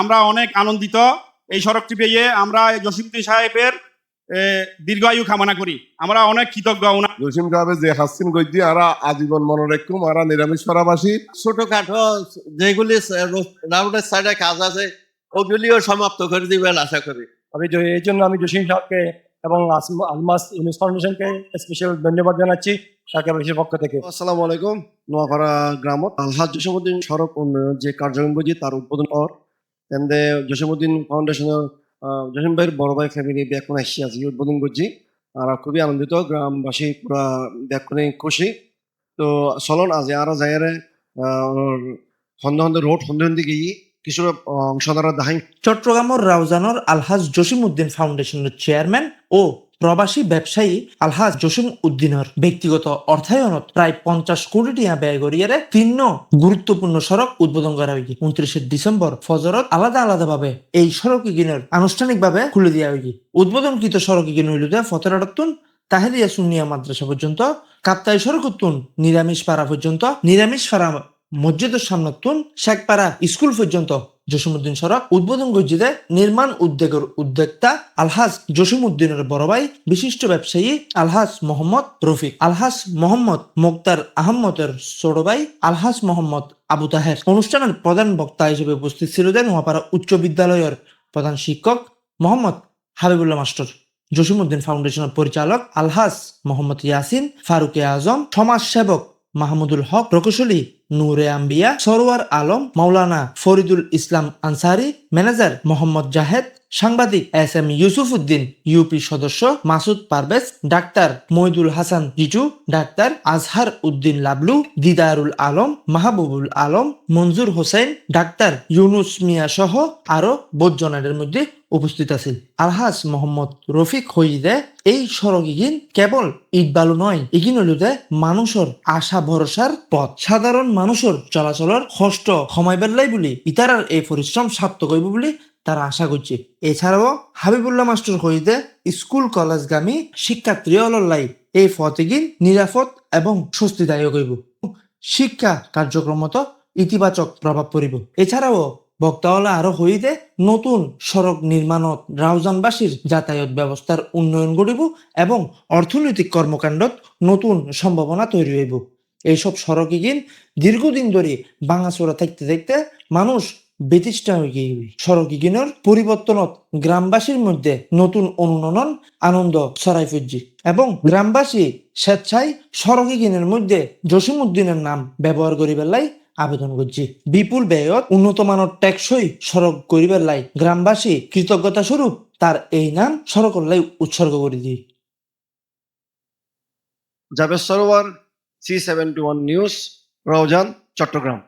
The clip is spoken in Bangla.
আমরা অনেক আনন্দিত। এই সড়কটি পেয়ে আমরা জসিমুদ্দিন সাহেবের দীর্ঘায়ু কামনা করি। আমরা অনেক কৃতজ্ঞ ওনার। জসিম সাহেবের যে হাসিন গদ্যি আরা আজীবন মনে রাখুম আরা নিরামিষ পারাবাসী ছোটখাটো যেগুলি রাউন্ডের সাইডে কাজ আছে ওগুলিও সমাপ্ত করে দিবেন আশা করি। আমি এই জন্য আমি জসিম সাহেবকে এবং আলমাস ইউনিস ফাউন্ডেশনকে স্পেশাল ধন্যবাদ জানাচ্ছি সাকিব পক্ষ থেকে। আসসালামু আলাইকুম নোয়াপাড়া গ্রামত। আলহাজ জসীমউদ্দিন সড়ক উন্নয়ন যে কার্যক্রমগুলি তার উদ্বোধন পর তেন্দে জসীমউদ্দিন ফাউন্ডেশনের জসিম ভাইয়ের বড় ভাই ফ্যামিলি ব্যাকুন আসছি আজকে উদ্বোধন করছি আর খুবই আনন্দিত, গ্রামবাসী পুরা ব্যাকুনে খুশি। তো চলন, আজ আর যাইয়ারে হন্দে হন্দে রোড হন্দে হন্দে গিয়ে কিছু অংশধারা দাহাই। চট্টগ্রামের রাউজানর আলহাজ জসিম উদ্দিন ফাউন্ডেশনের চেয়ারম্যান ও প্রবাসী ব্যবসায়ী আলহাজ জসিম উদ্দিনের ব্যক্তিগত অর্থায়নত প্রায় পঞ্চাশ কোটি টাকা ব্যয় করিয়ারে তিন গুরুত্বপূর্ণ সড়ক উদ্বোধন করা হয়েছে। উনত্রিশে ডিসেম্বর ফজরত আলাদা আলাদা ভাবে এই সড়ক ইগিনের আনুষ্ঠানিকভাবে খুলে দেওয়া হয়েছে। উদ্বোধনকৃত সড়ক ইগিন হইল ফতেরাটতুন তাহেরিয়া সুনিয়া মাদ্রাসা পর্যন্ত, কাপ্তাই সড়ক সড়কতুন নিরামিষ পাড়া পর্যন্ত নিরামিষ পাড়া মসজিদের সামনতুন শেখপাড়া স্কুল পর্যন্ত জসিমুদ্দিন সড়ক উদ্বোধন গজ্জিদে নির্মাণ উদ্যোগের উদ্যোক্তা আলহাজ জসিমুদ্দিনের বড় ভাই, বিশিষ্ট ব্যবসায়ী আলহাজ মোহাম্মদ রফিক। আলহাজ মোহাম্মদ মোক্তার আহমদের ছোট ভাই আলহাজ মোহাম্মদ আবু তাহের। অনুষ্ঠানের প্রধান বক্তা হিসেবে উপস্থিত ছিলেন নোয়াপাড়া উচ্চ বিদ্যালয়ের প্রধান শিক্ষক মোহাম্মদ হাবিবুল্লাহ মাস্টার। জসিমুদ্দিন ফাউন্ডেশনের পরিচালক আলহাজ মোহাম্মদ ইয়াসিন ফারুকে আজম। সমাজ সেবক মাহমুদুল হক প্রকৌশলী, নূরে আম্বিয়া সরোয়ার আলম, মাওলানা ফরিদুল ইসলাম আনসারি, ম্যানেজার মোহাম্মদ জাহেদ, সাংবাদিক S M Yusuf Uddin UP সদস্য Masud Parvez, doctor Moidul Hasan Jiju, doctor Azhar Uddin Lablu, Didarul Alam, Mahbubul Alam Manjur Hossain, doctor Yunus Mia সহ আরও বোধজনের মধ্যে উপস্থিত আছেন। আলহাজ মোহাম্মদ রফিক হইদে এই সড়ক ইগিন কেবল ইট বালু নয় ইগিন হইলুদে মানুষের আশা ভরসার পথ। সাধারণ মানুষের চলাচলের কষ্ট সময় বেল্লাই বলি ইতারার এই পরিশ্রম সার্থক হইব বলি তারা আশা করছে। এছাড়াও হাবিবুল্লাহ মাস্টার হইদে স্কুল, কলেজগামী শিক্ষার্থী অলল্লাই এই ফতেগিন নিরাপদ এবং স্বস্তিদায়ক হইব। শিক্ষা কার্যক্রমত ইতিবাচক প্রভাব পড়িব। এছাড়াও বক্তাওয়ালা আরও হইতে নতুন সড়ক নির্মাণত রাউজানবাসীর যাতায়াত ব্যবস্থার উন্নয়ন গড়িব এবং অর্থনৈতিক কর্মকাণ্ডত নতুন সম্ভাবনা তৈরি হইব। এইসব সড়ক ইগিন দীর্ঘদিন ধরে বাঙাচোরা থাকতে থাকতে মানুষ বেতিষ্ঠা হয়ে সড়ক ইগিনের পরিবর্তনত গ্রামবাসীর মধ্যে নতুন অনুনন আনন্দ ছড়াই ফুটছি এবং গ্রামবাসী স্বেচ্ছায় সড়ক ইগিনের মধ্যে জসিমউদ্দিনের নাম ব্যবহার করিবার লাই আবেদন করছি। বিপুল ব্যয়ত উন্নত মানের টেকসই সড়ক করিবার লাই গ্রামবাসী কৃতজ্ঞতা স্বরূপ তার এই নাম সড়কের লাই উৎসর্গ করে দিই। Javed Sarwar C seventy one news Raozan, Chattogram.